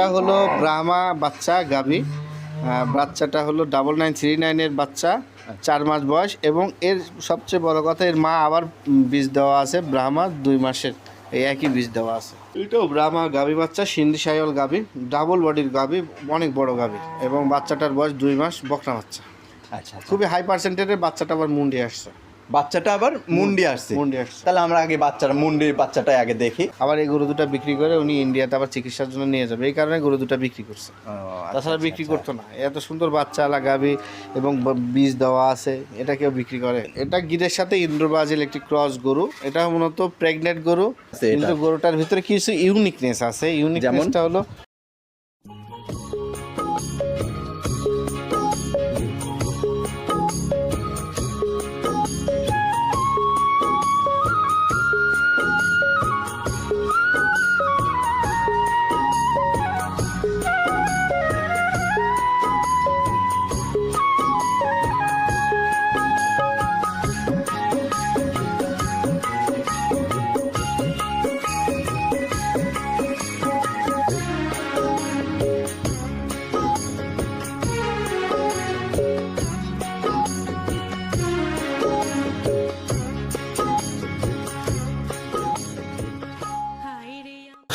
এটা হলো ব্রাহ্মা বাচ্চা গাভী। বাচ্চাটা হলো ডাবল নাইন থ্রি নাইনের বাচ্চা চার মাস বয়স এবং এর সবচেয়ে বড় কথা এর মা আবার বীজ দেওয়া আছে ব্রাহ্মা দুই মাসের এই একই বীজ দেওয়া আছে। এটাও ব্রাহ্মা গাভী বাচ্চা সিন্ধি সায়ল গাভী ডাবল বডির গাভী অনেক বড় গাভী এবং বাচ্চাটার বয়স দুই মাস বকরা বাচ্চা। আচ্ছা আচ্ছা। খুবই হাই পার্সেন্টেজের বাচ্চাটা আবার মুন্ডি আসছে। বাচ্চাটা আবার মুন্ডি আসছে। মুন্ডি আসছে। তাহলে আমরা আগে বাচ্চার মুন্ডির বাচ্চাটাই আগে দেখি। আবার এই গরু দুটো বিক্রি করে উনি ইন্ডিয়াতে আবার চিকিৎসার জন্য নিয়ে যাবে। এই কারণে গরু দুটা বিক্রি করছে। তাছাড়া বিক্রি করতো না। এত সুন্দর বাচ্চা লাগাবি এবং বীজ দেওয়া আছে এটা কেউ বিক্রি করে। এটা গিরের সাথে ইন্দ্রবাজিল একটি ক্রস গরু। এটা মূলত প্রেগনেন্ট গরু। কিন্তু গরুটার ভিতরে কিছু ইউনিকনেস আছে। ইউনিকনেসটা হলো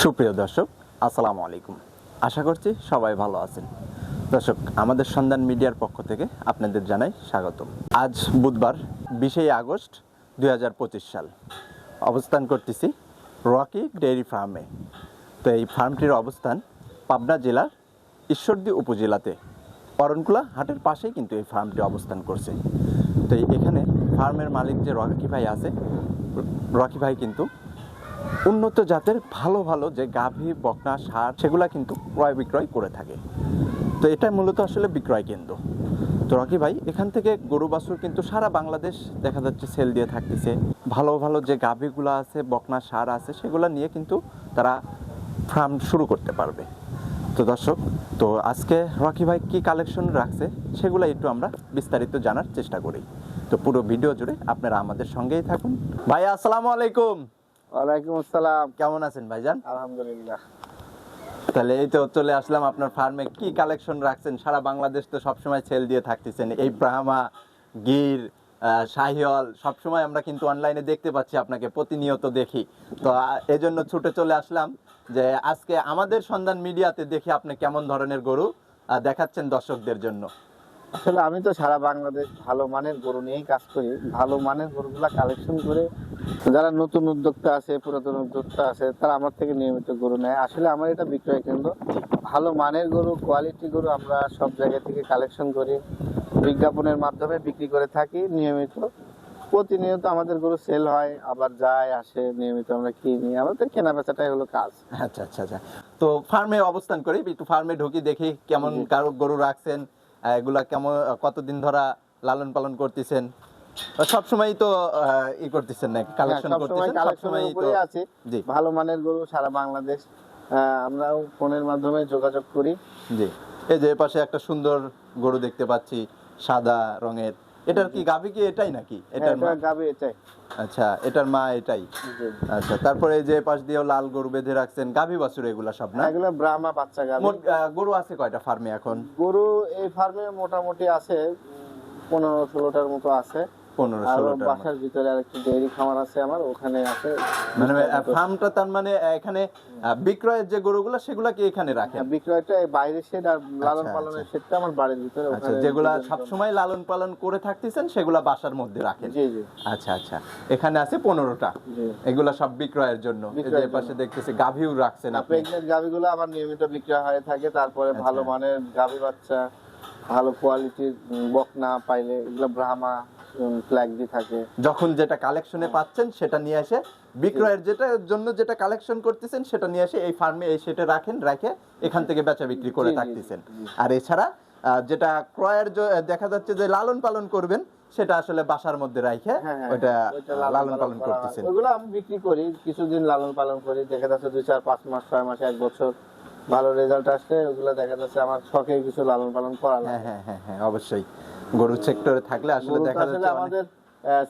সুপ্রিয় দর্শক, আসসালামু আলাইকুম। আশা করছি সবাই ভালো আছেন। দর্শক, আমাদের সন্ধান মিডিয়ার পক্ষ থেকে আপনাদের জানাই স্বাগতম। আজ বুধবার, বিশেই আগস্ট দু হাজার পঁচিশ সাল। অবস্থান করতেছি রকি ডেয়ারি ফার্মে। তো এই ফার্মটির অবস্থান পাবনা জেলার ঈশ্বরদী উপজেলাতে। অরণকুলা হাটের পাশেই কিন্তু এই ফার্মটি অবস্থান করছে। তো এখানে ফার্মের মালিক যে রকি ভাই আছে, রকি ভাই কিন্তু উন্নত জাতের ভালো ভালো যে গাভী, বকনা, সার, সেগুলা কিন্তু ক্রয় বিক্রয় করে থাকে। তো এটা মূলত আসলে বিক্রয় কেন্দ্র। তো রকি ভাই, এখান থেকে গরু, বাছুর কিন্তু সারা বাংলাদেশ দেখা যাচ্ছে সেল দিয়ে থাকতেছে। ভালো ভালো যে গাভীগুলো আছে, বকনা, সার আছে, সেগুলো নিয়ে কিন্তু তারা ফার্ম শুরু করতে পারবে। তো দর্শক, তো আজকে রকি ভাই কি কালেকশন রাখছে, সেগুলো একটু আমরা বিস্তারিত জানার চেষ্টা করি। তো পুরো ভিডিও জুড়ে আপনারা আমাদের সঙ্গেই থাকুন। ভাই, আসসালামু আলাইকুম। ওয়ালাইকুম আসসালাম। কেমন আছেন ভাইজান? আলহামদুলিল্লাহ। তাহলে এই তো চলে আসলাম আপনার ফার্মে। কি কালেকশন রাখছেন? সারা বাংলাদেশ তো সবসময় সেল দিয়ে থাকতেছেন। এই ব্রাহ্মা গির শাহিওয়াল সবসময় আমরা কিন্তু অনলাইনে দেখতে পাচ্ছি আপনাকে প্রতিনিয়ত দেখি। তো এজন্য ছুটে চলে আসলাম যে আজকে আমাদের সন্ধান মিডিয়াতে দেখি আপনি কেমন ধরনের গরু দেখাচ্ছেন দর্শকদের জন্য। আসলে আমি তো সারা বাংলাদেশ ভালো মানের গরু নিয়েই কাজ করি। ভালো মানের গরুগুলা কালেকশন করে যারা নতুন উদ্যোক্তা আছে পুরাতন উদ্যোক্তা আছে তারা আমার থেকে নিয়মিত গরু নেয়। আসলে আমার এটা বিক্রয় কেন্দ্র। ভালো মানের গরু কোয়ালিটি গরু আমরা সব জায়গা থেকে কালেকশন করি বিজ্ঞাপনের মাধ্যমে বিক্রি করে থাকি নিয়মিত। প্রতিনিয়ত আমাদের গরু সেল হয় আবার যায় আসে নিয়মিত আমরা কিনি। আমাদের কেনা বেচাটাই হলো কাজ। আচ্ছা আচ্ছা আচ্ছা। তো ফার্মে অবস্থান করি একটু ফার্মে ঢুকি দেখি কেমন কারও গরু রাখছেন। এগুলা কেমন কতদিন ধরা লালন পালন করতেছেন? সব সময় তো ই করতেছেন না কালেকশন হ্যাঁ, করতেছেন সব সবসময় তো আছে। জি। ভালো মানের গরু সারা বাংলাদেশ আহ, আমরাও ফোনের মাধ্যমে যোগাযোগ করি। জি। এই যে পাশে একটা সুন্দর গরু দেখতে পাচ্ছি সাদা রঙের। এটার কি গাবি কি এটাই নাকি? এটার মা? এটাই। আচ্ছা এটার মা এটাই। আচ্ছা তারপরে এই যে পাশ দিয়ে লাল গরু বেঁধে রাখছেন গাভী বাছুর এগুলা সব না? এগুলো ব্রাহ্মা বাচ্চা মোট গরু আছে কয়টা ফার্মে এখন? গরু এই ফার্মে মোটামুটি আছে পনেরো ষোলোটার মতো আছে। পনেরো ষোলোটা বাসার ভিতরে আর ডেয়ারি খামার আছে আমার ওখানে আছে। মানে ফার্মটা তার মানে এখানে বিক্রয়ের যে গরুগুলো সেগুলা কি এখানে রাখেন? হ্যাঁ, বিক্রয়টা এই বাইরের শেড আর লালন আচ্ছা, পালনের শেডটা আমার বাড়ির ভিতরে আচ্ছা যেগুলা সবসময় লালন পালন করে থাকতেছেন সেগুলা বাসার মধ্যে রাখেন? জি জি। আচ্ছা আচ্ছা। এখানে আছে পনেরোটা? এগুলা সব বিক্রয়ের জন্য? যে পাশে দেখতেছি গাভীও রাখছেন আপনি? প্রেগনেন্ট গাভিগুলো আমার নিয়মিত বিক্রয় হয়ে থাকে তারপরে আচ্ছা। ভালো মানের গাভি বাচ্চা ভালো কোয়ালিটির বকনা পাইলে এগুলো ব্রাহ্মা থাকে। যখন যেটা কালেকশনে পাচ্ছেন সেটা নিয়ে এসে বিক্রয়ের যেটা জন্য যেটা কালেকশন করতেছেন সেটা নিয়ে এসে এই ফার্মে এই সেটে রাখেন রেখে এখান থেকে বেচা বিক্রি করে থাকতেছেন আর এছাড়া যেটা ক্রয়ের দেখা যাচ্ছে যে লালন পালন করবেন সেটা আসলে বাসার মধ্যে রাখে হ্যাঁ, হ্যাঁ, ওইটা ওইটা লালন পালন করতেছেন। ওইগুলো আমি বিক্রি করি কিছুদিন লালন পালন করি দেখা যাচ্ছে দুই চার পাঁচ মাস ছয় মাস এক বছর ভালো রেজাল্ট আসছে ওগুলো দেখা যাচ্ছে আমার শখে কিছু লালন পালন করা হ্যাঁ হ্যাঁ হ্যাঁ হ্যাঁ অবশ্যই। গরুর সেক্টরে থাকলে আসলে দেখা যাচ্ছে আমাদের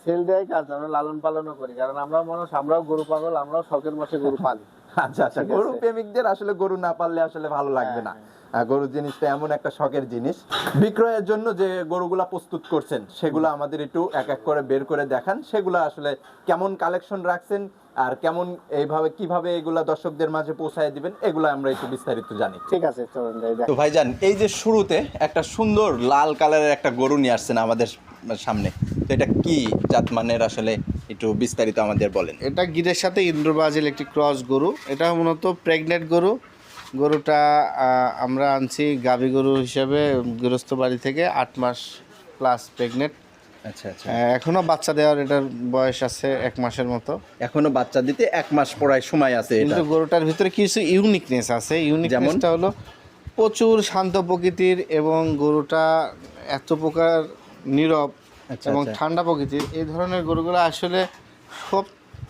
সেল দেয় কাজ আমরা লালন পালনও করি। কারণ আমরা মানুষ আমরাও গরু পাগল আমরাও শখের মাসে গরু পালি। আচ্ছা আচ্ছা। গরু প্রেমিকদের আসলে গরু না পারলে আসলে ভালো লাগবে না। হ্যাঁ, গরু জিনিসটা এমন একটা শখের জিনিস। বিক্রয়ের জন্য যে গরুগুলা প্রস্তুত করছেন সেগুলো আমাদের একটু এক এক করে বের করে দেখান। সেগুলো আসলে কেমন কালেকশন রাখছেন আর কেমন এইভাবে কীভাবে এগুলা দর্শকদের মাঝে পৌঁছায় দিবেন এগুলো আমরা একটু বিস্তারিত জানি। ঠিক আছে চলুন যাই দেখ তো ভাইজান এই যে শুরুতে একটা সুন্দর লাল কালারের একটা গরু নিয়ে আসছেন আমাদের সামনে। তো এটা কি জাত মানের আসলে একটু বিস্তারিত আমাদের বলেন। এটা গিরের সাথে ইন্দ্র ব্রাজিল একটি ক্রস গরু। এটা মূলত প্রেগনেন্ট গরু। গরুটা আমরা আনছি গাভী গরু হিসেবে গৃহস্থ বাড়ি থেকে আট মাস প্লাস প্রেগনেন্ট এখনও বাচ্চা দেওয়ার এটার বয়স আছে এক মাসের মতো। এখনও বাচ্চা দিতে এক মাস পড়ায় সময় আছে কিন্তু গরুটার ভিতরে কিছু ইউনিকনেস আছে। ইউনিকনেসটা হলো প্রচুর শান্ত প্রকৃতির এবং গরুটা এত প্রকার নীরব আচ্ছা, এবং আচ্ছা। ঠান্ডা প্রকৃতির। এই ধরনের গরুগুলো আসলে সব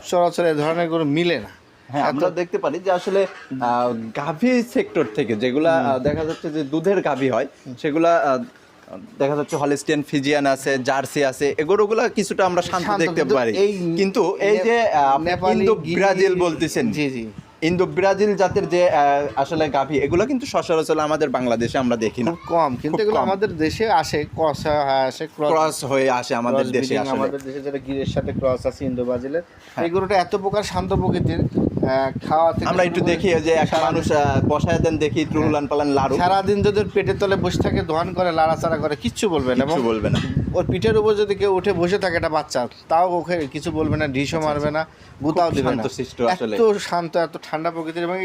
চরাচর এই ধরনের গরু মিলে না। হ্যাঁ আমরা দেখতে পারি যে আসলে গাভী সেক্টর থেকে যেগুলা দেখা যাচ্ছে যে দুধের গাভী হয় সেগুলা দেখা যাচ্ছে হলিস্টিয়ান ফিজিয়ান আছে জার্সি আছে এগুলোগুলা কিছুটা আমরা শান্ত দেখতে পারি। কিন্তু এই যে ইন্দো ব্রাজিল বলতেছেন জি জি। ইন্দো ব্রাজিল জাতের যে আসলে গাভী এগুলো কিন্তু সচরাচর আমাদের বাংলাদেশে আমরা দেখি না। কম কিন্তু এগুলো আমাদের দেশে আসে ক্রস আসে ক্রস হয়ে আসে আমাদের দেশে হ্যাঁ। আমাদের দেশে যেটা গিরের সাথে ক্রস আছে ইন্দো ব্রাজিলের এই গরুটা এত প্রকার শান্ত প্রকৃতির খাওয়া আমরা একটু দেখি যে একটা মানুষ বসায় দেন দেখি ট্রুলান পালান লাড়ু। সারাদিন যদি পেটের তলে বসে থাকে দোহান করে লাড়াচাড়া করে কিচ্ছু বলবে না। এবং বলবে না। ওর পিঠের উপর যদি কেউ উঠে বসে থাকে একটা বাচ্চা তাও ওকে কিছু বলবে না ঢিসও মারবে না গুতাও দিবে না। এত শান্ত এত ঠান্ডা প্রকৃতির এবং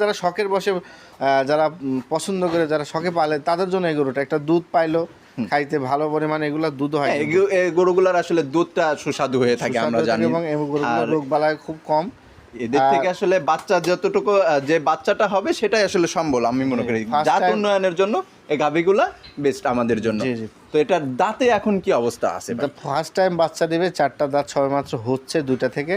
যারা শখের বসে আহ, যারা পছন্দ করে যারা শখে পালে তাদের জন্য এই গরুটা। একটা দুধ পাইলো খাইতে ভালো পরিমাণে এগুলো দুধ হয় হ্যাঁ, গরুগুলার আসলে দুধটা সুস্বাদু হয়ে থাকে আমরা জানি। এবং রোগ বালায় খুব কম। এদের থেকে আসলে বাচ্চা যতটুকু যে বাচ্চাটা হবে সেটাই আসলে সম্বল আমি মনে করি। জাত উন্নয়নের জন্য এই গাভিগুলা বেস্ট আমাদের জন্য। তো এটার দাঁতে এখন কি অবস্থা আছে? ফার্স্ট টাইম বাচ্চা দেবে চারটা দাঁত ছয় মাত্র হচ্ছে দুইটা থেকে।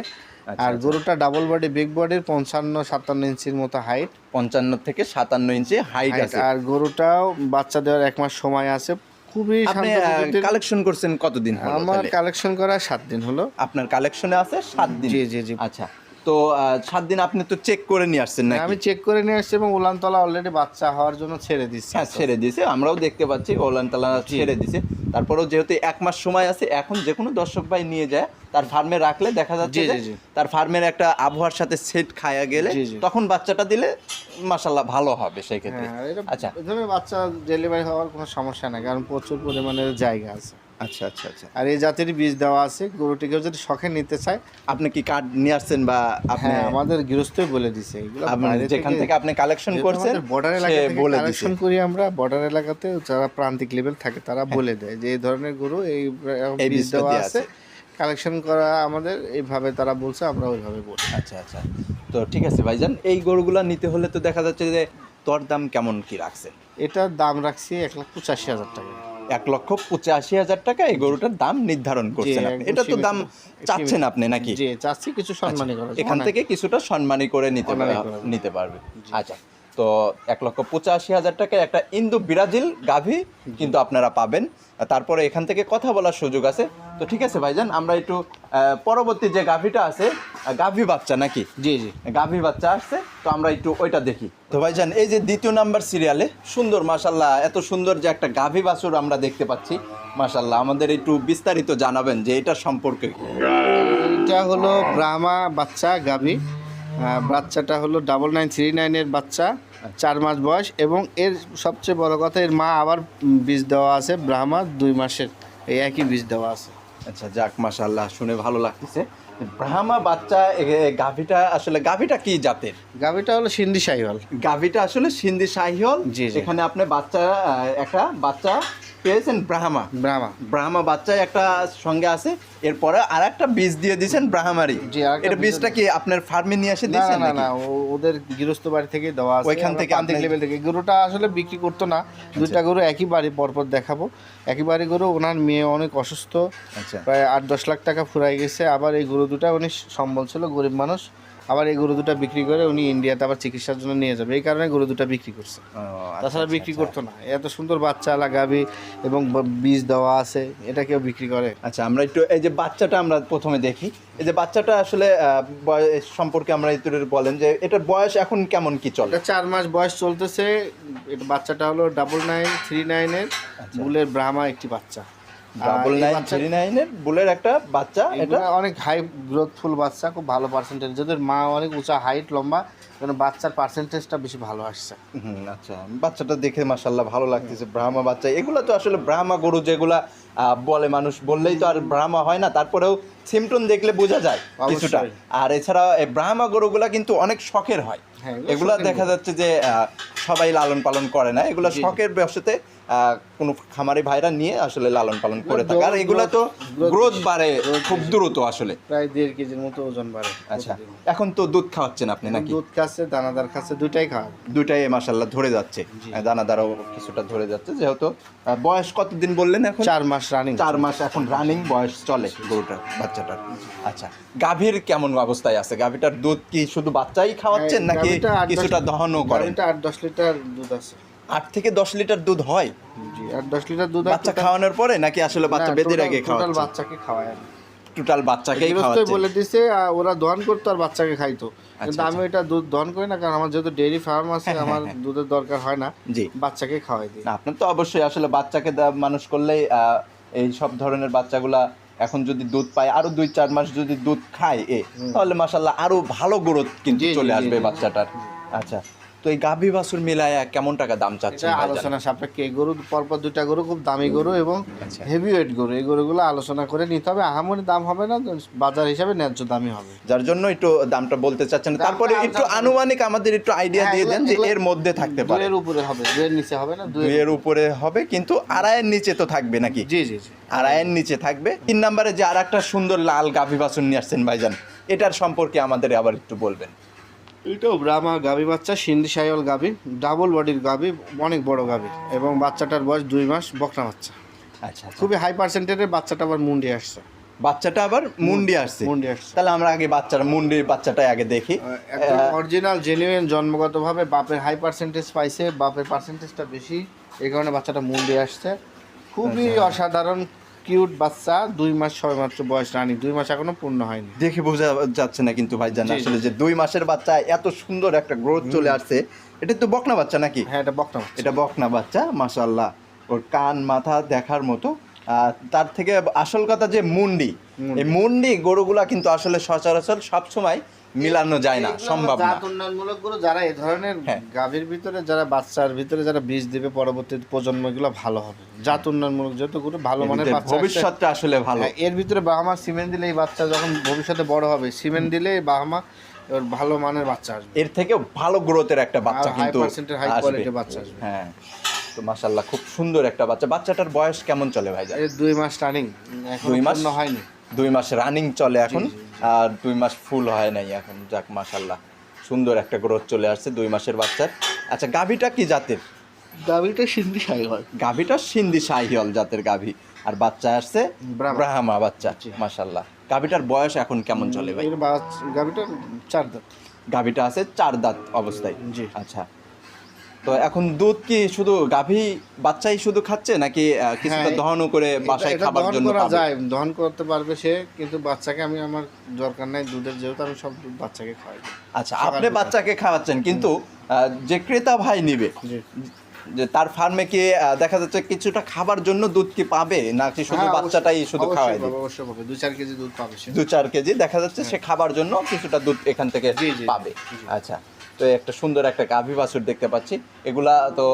আচ্ছা, আর গরুটা ডাবল বডি বিগ বডির পঞ্চান্ন সাতান্ন ইঞ্চির মতো হাইট পঞ্চান্ন থেকে সাতান্ন ইঞ্চি হাইট আছে। আর গরুটাও বাচ্চা দেওয়ার এক মাস সময় আছে। খুবই। কালেকশন করছেন কতদিন আমার কালেকশন করা সাত দিন হলো। আপনার কালেকশনে আছে সাত দিন? জি, জি, জি। আচ্ছা। তো সাত দিন আপনি তো চেক করে নিয়ে আসছেন না আমি চেক করে নিয়ে আসছি এবং উলানতলা অলরেডি বাচ্চা হওয়ার জন্য ছেড়ে দিচ্ছি। হ্যাঁ ছেড়ে দিয়েছে আমরাও দেখতে পাচ্ছি ওলান তালা ছেড়ে দিছে তারপরেও যেহেতু এক মাস সময় আছে এখন যে কোনো দর্শক ভাই নিয়ে যায় তার ফার্মে রাখলে দেখা যাচ্ছে। তার ফার্মের একটা আবহাওয়ার সাথে সেট খায়া গেলে। তখন বাচ্চাটা দিলে মাসাল্লাহ ভালো হবে সেই ক্ষেত্রে। হ্যাঁ আচ্ছা। বাচ্চা ডেলিভারি হওয়ার কোনো সমস্যা নাই কারণ প্রচুর পরিমাণে জায়গা আছে। আচ্ছা আচ্ছা আচ্ছা। আর এই জাতেরই বীজ দেওয়া আছে গরুটিকেও যদি শখে নিতে চায় আপনি কি কার্ড নিয়ে আসছেন বা আপনি হ্যাঁ আমাদের গৃহস্থই বলে দিছে এগুলো যেখান থেকে আপনি কালেকশন করছেন বর্ডার সে এলাকা বলে কালেকশন করি আমরা বর্ডার এলাকাতে যারা প্রান্তিক লেভেল থাকে তারা বলে দেয় যে এই ধরনের গরু এই হ্যাঁ। বীজ দেওয়া আছে আছে। কালেকশন করা আমাদের এইভাবে তারা বলছে আমরা ওইভাবে বলি। আচ্ছা আচ্ছা। তো ঠিক আছে ভাইজান এই গরুগুলা নিতে হলে তো দেখা যাচ্ছে যে তোর দাম কেমন কি রাখছেন? এটার দাম রাখছি এক লাখ পঁচাশি হাজার টাকা। এক লক্ষ পঁচাশি হাজার টাকা এই গরুটার দাম নির্ধারণ করছেন আপনি। এটা তো দাম চাচ্ছেন আপনি নাকি? চাচ্ছি কিছু সম্মানি করা আচ্ছা, এখান থেকে কিছুটা সম্মানী করে নিতে নিতে পারবে। আচ্ছা তো এক লক্ষ পঁচাশি হাজার টাকায় একটা ইন্দু ব্রাজিল গাভী কিন্তু আপনারা পাবেন। তারপরে এখান থেকে কথা বলার সুযোগ আছে। তো ঠিক আছে ভাইজান আমরা একটু পরবর্তী যে গাভীটা আছে গাভী বাচ্চা নাকি? জি জি। গাভী বাচ্চা আসছে তো আমরা একটু ওইটা দেখি। তো ভাইজান এই যে দ্বিতীয় নাম্বার সিরিয়ালে সুন্দর মাশাল্লাহ এত সুন্দর যে একটা গাভী বাছুর আমরা দেখতে পাচ্ছি মাশাল্লাহ আমাদের একটু বিস্তারিত জানাবেন যে এটা সম্পর্কে। এটা হলো ব্রাহ্মা বাচ্চা গাভী। বাচ্চাটা হলো ডাবল নাইন থ্রি নাইনের বাচ্চা চার মাস বয়স এবং এর সবচেয়ে বড় কথা এর মা আবার বীজ দেওয়া আছে ব্রাহ্মা দুই মাসের এই একই বীজ দেওয়া আছে। আচ্ছা যাক মাশাল্লাহ শুনে ভালো লাগতেছে। ব্রাহ্মা বাচ্চা গাভীটা আসলে গাভীটা কি জাতের? গাভীটা হলো সিন্ধি সাহিওয়াল। গাভীটা আসলে সিন্ধি সাহিওয়াল। যেখানে আপনি বাচ্চা একটা বাচ্চা পেয়েছেন ব্রাহ্মা। ব্রাহ্মা। ব্রাহ্মা বাচ্চা একটা সঙ্গে আছে এরপরে আর একটা বীজ দিয়ে দিয়েছেন ব্রাহ্মারি এটা বীজটা কি আপনার ফার্মে নিয়ে এসে দিয়েছেন না না ও- ওদের গৃহস্থ বাড়ি থেকে দেওয়া আছে। ওইখান থেকে আপনি- লেভেল থেকে। গরুটা আসলে বিক্রি করতো না। দুইটা গরু একই বাড়ি পরপর দেখাবো। একই বাড়ি গরু ওনার মেয়ে অনেক অসুস্থ। আচ্ছা। প্রায় আট দশ লাখ টাকা ফুরাই গেছে। আবার এই গরু দুটা উনি সম্বল ছিল গরিব মানুষ। আবার এই গরু দুটো বিক্রি করে উনি ইন্ডিয়াতে আবার চিকিৎসার জন্য নিয়ে যাবে। এই কারণে গরু দুটো বিক্রি করছে। তাছাড়া বিক্রি করতো না। এত সুন্দর বাচ্চা লাগাবি এবং বীজ দেওয়া আছে এটা কেউ বিক্রি করে? আচ্ছা আমরা একটু এই যে বাচ্চাটা আমরা প্রথমে দেখি। এই যে বাচ্চাটা আসলে বয়স সম্পর্কে আমরা একটু বলেন যে এটার বয়স এখন কেমন কি চলে? এটা চার মাস বয়স চলতেছে। এটা বাচ্চাটা হলো ডাবল নাইন থ্রি নাইনের বুলের ব্রাহ্মা একটি বাচ্চা। ডাবল নাইন থ্রি নাইনের বুলের একটা বাচ্চা এটা অনেক হাই গ্রোথফুল বাচ্চা খুব ভালো পার্সেন্টেজ যাদের মা অনেক উঁচা হাইট লম্বা কারণ বাচ্চার পার্সেন্টেজটা বেশি ভালো আসছে। আচ্ছা। বাচ্চাটা দেখে মাসাল্লাহ ভালো লাগতেছে ব্রাহ্মা বাচ্চা। এগুলা তো আসলে ব্রাহ্মা গরু যেগুলা বলে মানুষ বললেই তো আর ব্রাহ্মা হয় না। তারপরেও সিমটন দেখলে বোঝা যায় কিছুটা। আর এছাড়া এই ব্রাহ্মা গরুগুলা কিন্তু অনেক শখের হ্যাঁ, এগুলো এগুলা দেখা যাচ্ছে যে সবাই লালন পালন করে না। এগুলা। শখের বসতে আহ, কোনো খামারি ভাইরা নিয়ে আসলে লালন পালন করে থাকে। আর এগুলা তো গ্রোথ বাড়ে খুব দ্রুত আসলে। প্রায় দেড় কেজির মতো ওজন বাড়ে আচ্ছা। এখন তো দুধ খাওয়াচ্ছেন আপনি নাকি? দুধ খাচ্ছে দানাদার খাচ্ছে দুইটাই খাওয়া। দুটাই মাসাল্লাহ ধরে যাচ্ছে। দানাদারও কিছুটা ধরে যাচ্ছে। যেহেতু বয়স কতদিন বললেন এখন? চার মাস রানিং চার মাস এখন রানিং বয়স চলে গরুটার বাচ্চাটার। আচ্ছা গাভীর কেমন অবস্থায় আছে? গাভীটার দুধ কি শুধু বাচ্চাই খাওয়াচ্ছেন হ্যাঁ, কিছুটা দহনও এটা আট দশ লিটার দুধ আছে। আট থেকে দশ লিটার দুধ হয়? জি আট দশ লিটার দুধ বাচ্চা খাওয়ানোর পরে নাকি আসলে বাচ্চা বেঁধে আগে টোটাল খাওয়া বাচ্চাকে খাওয়ায় টোটাল বাচ্চাকেই খাওয়াচ্ছে। বলে দিছে ওরা দহন করতো আর বাচ্চাকে খাইতো। কিন্তু আচ্ছা, আমি এটা দুধ দহন করি না কারণ আমার যেহেতু ডেইরি ফার্ম আছে হ্যাঁ, আমার দুধের দরকার হয় না জি। বাচ্চাকে খাওয়াই দিই। আপনার তো অবশ্যই আসলে বাচ্চাকে মানুষ করলেই আহ, এই সব ধরনের বাচ্চাগুলা এখন যদি দুধ পায় আরও দুই চার মাস যদি দুধ খায় এ তাহলে মাসাল্লাহ আরও ভালো গ্রোথ কিন্তু চলে আসবে বাচ্চাটার। আচ্ছা তো এই গাভী বাছুর মিলায়া কেমন টাকা দাম চাচ্ছেন ভাইজান? আলোচনা সাপেক্ষে এই গরু পরপর দুইটা গরু খুব দামি গরু এবং আচ্ছা। হেভি ওয়েট গরু। এই গরুগুলো আলোচনা করে নিতে হবে। আহামরি দাম হবে না বাজার হিসাবে ন্যায্য দামই হবে। যার জন্য একটু দামটা বলতে চাচ্ছেন। তারপরে একটু আনুমানিক আমাদের একটু আইডিয়া হ্যাঁ, দিয়ে দেন যে এর মধ্যে থাকতে পারে। এর উপরে হবে। দুয়ের নিচে হবে না? দুয়ের উপরে হবে কিন্তু আড়াইয়ের নিচে তো থাকবে নাকি? জি জি জি। আড়াইয়ের নিচে থাকবে। তিন নম্বরে যে আর একটা সুন্দর লাল গাভী বাছুর নিয়ে আসছেন ভাইজান এটার সম্পর্কে আমাদের আবার একটু বলবেন। এটাও ব্রাহ্মা গাভী বাচ্চা সিন্ধি সাইওয়াল গাভী ডাবল বডির গাভী অনেক বড় গাভী এবং বাচ্চাটার বয়স দুই মাস বকনা বাচ্চা। আচ্ছা আচ্ছা। খুবই হাই পার্সেন্টেজের বাচ্চাটা আবার মুন্ডি আসছে। বাচ্চাটা আবার মুন্ডি আসছে। মুন্ডি আসছে। তাহলে আমরা আগে বাচ্চার মুন্ডির বাচ্চাটাই আগে দেখি। অরিজিনাল জেনুইন জন্মগতভাবে বাপের হাই পার্সেন্টেজ পাইছে বাপের পার্সেন্টেজটা বেশি এই কারণে বাচ্চাটা মুন্ডি আসছে। খুবই আচ্ছা। অসাধারণ কিউট বাচ্চা দুই মাস ছয় মাত্র বয়স রানি দুই মাস এখনও পূর্ণ হয়নি। দেখে বোঝা যাচ্ছে না কিন্তু ভাইজান জি, জি। আসলে যে দুই মাসের বাচ্চা এত সুন্দর একটা গ্রোথ চলে আসছে। এটা তো বকনা বাচ্চা নাকি? হ্যাঁ এটা বকনা বাচ্চা। এটা বকনা বাচ্চা মাশাল্লাহ ওর কান মাথা দেখার মতো। আর তার থেকে আসল কথা যে মুন্ডি। মুন্ডি। এই মুন্ডি গরুগুলা কিন্তু আসলে সচরাচর সবসময় মিলানো যায় না সম্ভব না উন্নয়নমূলক গরু যারা এই ধরনের হ্যাঁ। গাভীর ভিতরে যারা বাচ্চার ভিতরে যারা বীজ দিবে পরবর্তী প্রজন্ম এগুলো ভালো হবে জাত উন্নয়নমূলক যত গরু ভালো মানের বাচ্চা। ভবিষ্যৎটা আসলে ভালো হ্যাঁ, এর ভিতরে বাহামা সিমেন্ট দিলে এই বাচ্চা যখন ভবিষ্যতে বড় হবে সিমেন্ট দিলে বাহামা ভালো মানের বাচ্চা আসবে এর থেকেও ভালো গ্রোথের একটা বাচ্চা কিন্তু high আসবে। বাচ্চা আসবে। হ্যাঁ তো মাশাল্লাহ খুব সুন্দর একটা বাচ্চা বাচ্চাটার বয়স কেমন চলে ভাই দুই মাস রানিং এখন দুই মাস? হয়নি দুই মাস রানিং চলে এখন আর দুই মাস ফুল হয় নাই এখন যাক মাশাল্লাহ সুন্দর একটা গ্রোথ চলে আসছে দুই মাসের বাচ্চার। আচ্ছা গাভীটা কি জাতের? গাভীটা সিন্ধি হয়। গাভীটা সিন্ধি শাহিয়ল জাতের গাভী। আর বাচ্চা আসছে ব্রাহ্মা। বাচ্চা মাশাল্লাহ গাভীটার বয়স এখন কেমন চলে ভাই? গাভীটা চার দাঁত। গাভীটা আছে চার দাঁত অবস্থায়। জি। আচ্ছা তো এখন দুধ কি শুধু গাভী বাচ্চাই শুধু খাচ্ছে নাকি কিছুটা হ্যাঁ, দহনও করে বাসায় খাবার দহন জন্য করা? যায় দহন করতে পারবে সে কিন্তু বাচ্চাকে আমি আমার দরকার নাই দুধের যেহেতু আমি সব দুধ বাচ্চাকে খাওয়াই। আচ্ছা আপনি বাচ্চাকে খাওয়াচ্ছেন কিন্তু যে ক্রেতা ভাই নিবে যে তার ফার্মে কি দেখা যাচ্ছে কিছুটা খাবার জন্য দুধ কি পাবে নাকি শুধু হ্যাঁ, বাচ্চাটাই শুধু খাওয়াই দিবে? অবশ্যই পাবে দুই চার কেজি দুধ পাবে দু চার কেজি দেখা যাচ্ছে সে খাবার জন্য কিছুটা দুধ এখান থেকে পাবে। আচ্ছা তো একটা সুন্দর একটা গাভী বাছুর দেখতে পাচ্ছি। এগুলা তো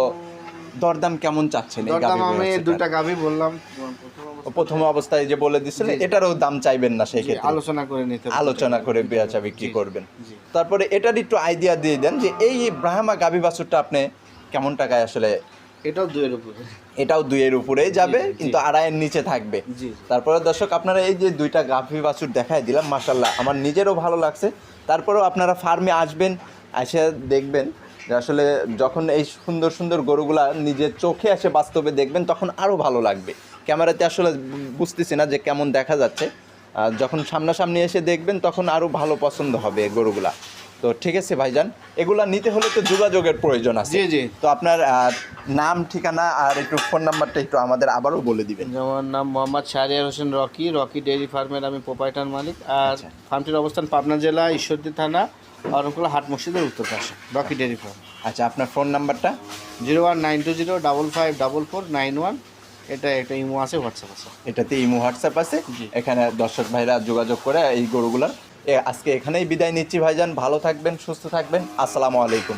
দরদাম কেমন চাচ্ছেন এই দরদাম আমি দুইটা গাভী বললাম। প্রথম অবস্থায় যে বলে জি। এটারও দাম চাইবেন না সেই ক্ষেত্রে। আলোচনা করে নিতে আলোচনা করে বেচা বিক্রি করবেন। তারপরে এটার একটু আইডিয়া দিয়ে দেন যে এই ব্রাহ্মা গাভী বাছুরটা আপনি কেমন টাকায় আসলে এটাও দুইয়ের উপরে। এটাও দুইয়ের উপরেই যাবে। কিন্তু আড়াইয়ের নিচে থাকবে। তারপরে দর্শক আপনারা এই যে দুইটা গাভী বাছুর দেখায় দিলাম মাসাল্লাহ আমার নিজেরও ভালো লাগছে। তারপরেও আপনারা ফার্মে আসবেন এসে দেখবেন যে আসলে যখন এই সুন্দর সুন্দর গরুগুলা নিজের চোখে এসে বাস্তবে দেখবেন তখন আরও ভালো লাগবে। ক্যামেরাতে আসলে বুঝতেছি না যে কেমন দেখা যাচ্ছে। যখন সামনাসামনি এসে দেখবেন তখন আরও ভালো পছন্দ হবে গরুগুলা। তো ঠিক আছে ভাইজান এগুলা নিতে হলে তো যোগাযোগের প্রয়োজন আছে। জি, জি। তো আপনার নাম ঠিকানা আর একটু ফোন নাম্বারটা একটু আমাদের আবারও বলে দিবেন। যেমন নাম মোহাম্মদ শাহরিয়ার হোসেন রকি। রকি ডেইরি ফার্মের আমি প্রোপাইটার মালিক। আর আচ্ছা। ফার্মটির অবস্থান পাবনা জেলা ঈশ্বরদী থানা। অরণকুলা হাট মসজিদের উত্তর পাশে রকি ডেরি ফার্ম। আচ্ছা আপনার ফোন নাম্বারটা? Zero one nine two zero double five double four nine one. এটা একটা ইমো আছে হোয়াটসঅ্যাপ আছে। এটাতে ইমো হোয়াটসঅ্যাপ আছে। এখানে দর্শক ভাইরা যোগাযোগ করে এই গরুগুলার। এ, আজকে এখানেই বিদায় নিচ্ছি ভাইজান। ভালো থাকবেন সুস্থ থাকবেন। আসসালামু আলাইকুম।